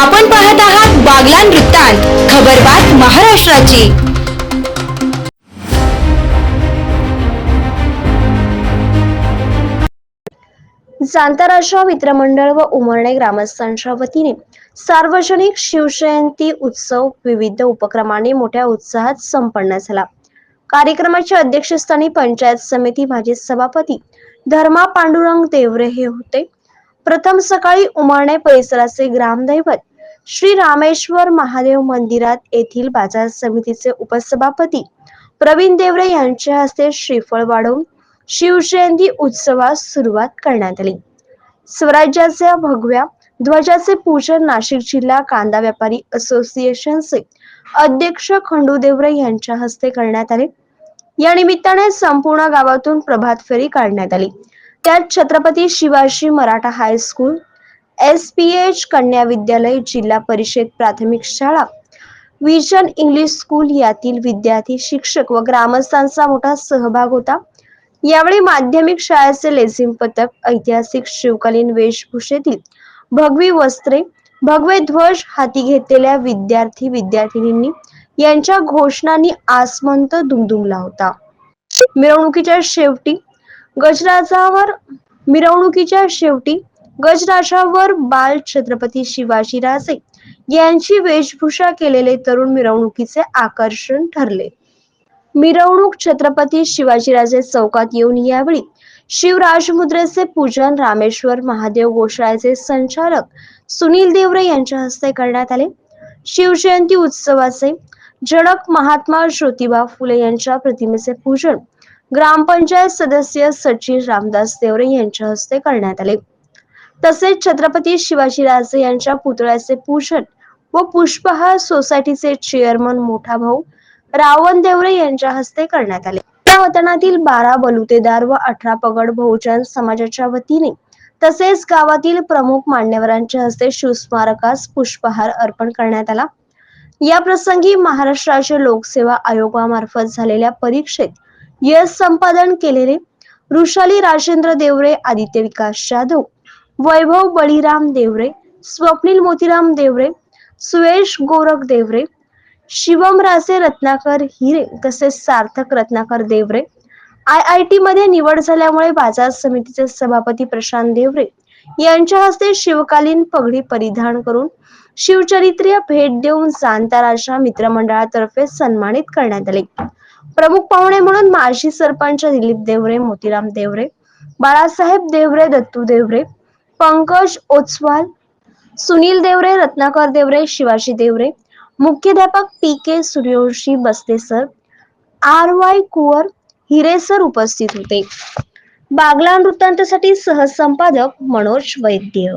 आपण पाहत आहात बागलान वृत्तांत खबरबात महाराष्ट्राची. जांताराशा मित्रमंडळ व उमरणे ग्रामस्थांच्या वतीने सार्वजनिक शिवजयंती उत्सव विविध उपक्रमाने मोठ्या उत्साहात संपन्न झाला. कार्यक्रमाच्या अध्यक्षस्थानी पंचायत समिती माजी सभापती धर्मा पांडुरंग देवरे हे होते. प्रथम सकाळी उमरणे परिसराचे ग्रामदैवत श्री रामेश्वर महादेव मंदिरात येथील बाजार समितीचे उपसभापती प्रवीण देवरे यांच्या हस्ते श्रीफळ वाढवून शिवजयंती उत्सवास सुरुवात करण्यात आली. स्वराज्याच्या भगव्या ध्वजाचे पूजन नाशिक जिल्हा कांदा व्यापारी असोसिएशनचे अध्यक्ष खंडू देवरे यांच्या हस्ते करण्यात आले. या निमित्ताने संपूर्ण गावातून प्रभात फेरी काढण्यात आली. त्यात Chhatrapati Shivaji Maratha high school S P H कन्या विद्यालय जिल्हा परिषद प्राथमिक शाळा. विजन इंग्लिश स्कूल यातील विद्यार्थी शिक्षक व ग्रामस्थांचा मोठा सहभाग होता. यावेळी माध्यमिक शाळेचे लेझिम पथक ऐतिहासिक शिवकालीन वेशभूषेतील भगवी वस्त्रे भगवे ध्वज हाती घेतलेल्या विद्यार्थी विद्यार्थिनींनी यांच्या घोषणांनी आसमंत दुमदुमला होता. मिरवणुकीच्या शेवटी गजराजावर मिरवणुकीच्या शेवटी गजराजावर बाल छत्रपती शिवाजीराजे यांची वेशभूषा केलेले तरुण मिरवणुकीचे आकर्षण ठरले. मिरवणूक छत्रपती शिवाजीराजे चौकात येऊन यावेळी शिवराजमुद्रेचे पूजन रामेश्वर महादेव गोशाळेचे संचालक सुनील देवरे यांच्या हस्ते करण्यात आले. शिवजयंती उत्सवाचे जनक महात्मा ज्योतिबा फुले यांच्या प्रतिमेचे पूजन ग्रामपंचायत सदस्य सचिन रामदास देवरे यांच्या हस्ते करण्यात आले. तसेच छत्रपती शिवाजीराजे यांच्या पुतळ्याचे पूजन व पुष्पहार सोसायटीचे चेअरमन मोठा भाऊ रावण देवरे यांच्या हस्ते करण्यात आले. या वतनातील बारा बलुतेदार व अठरा पगड बहुजन समाजाच्या वतीने तसेच गावातील प्रमुख मान्यवरांच्या हस्ते शिवस्मारकास पुष्पहार अर्पण करण्यात आला. या प्रसंगी महाराष्ट्राच्या लोकसेवा आयोगामार्फत झालेल्या परीक्षेत यश संपादन केलेले वृषाली राजेंद्र देवरे आदित्य विकास जाधव वैभव बळीराम देवरे स्वप्नील मोतीराम देवरे सुयश गोरख देवरे शिवम रासे रत्नाकर हिरे तसेच Sarthak Ratnakar Deore. I I T मध्ये निवड झाल्यामुळे बाजार समितीचे सभापती प्रशांत देवरे यांच्या हस्ते शिवकालीन पगडी परिधान करून शिवचरित्रीय भेट देऊन जाणताराच्या मित्रमंडळातर्फे सन्मानित करण्यात आले. प्रमुख पाहुणे म्हणून माजी सरपंच दिलीप देवरे मोतीराम देवरे बाळासाहेब देवरे दत्तू देवरे पंकज ओचवाल सुनील देवरे रत्नाकर देवरे शिवाजी देवरे मुख्याध्यापक पी के सूर्यवंशी बसते sir R Y Kuwar Hire sir उपस्थित होते. बागला वृत्तांतासाठी सहसंपादक मनोज वैद्य.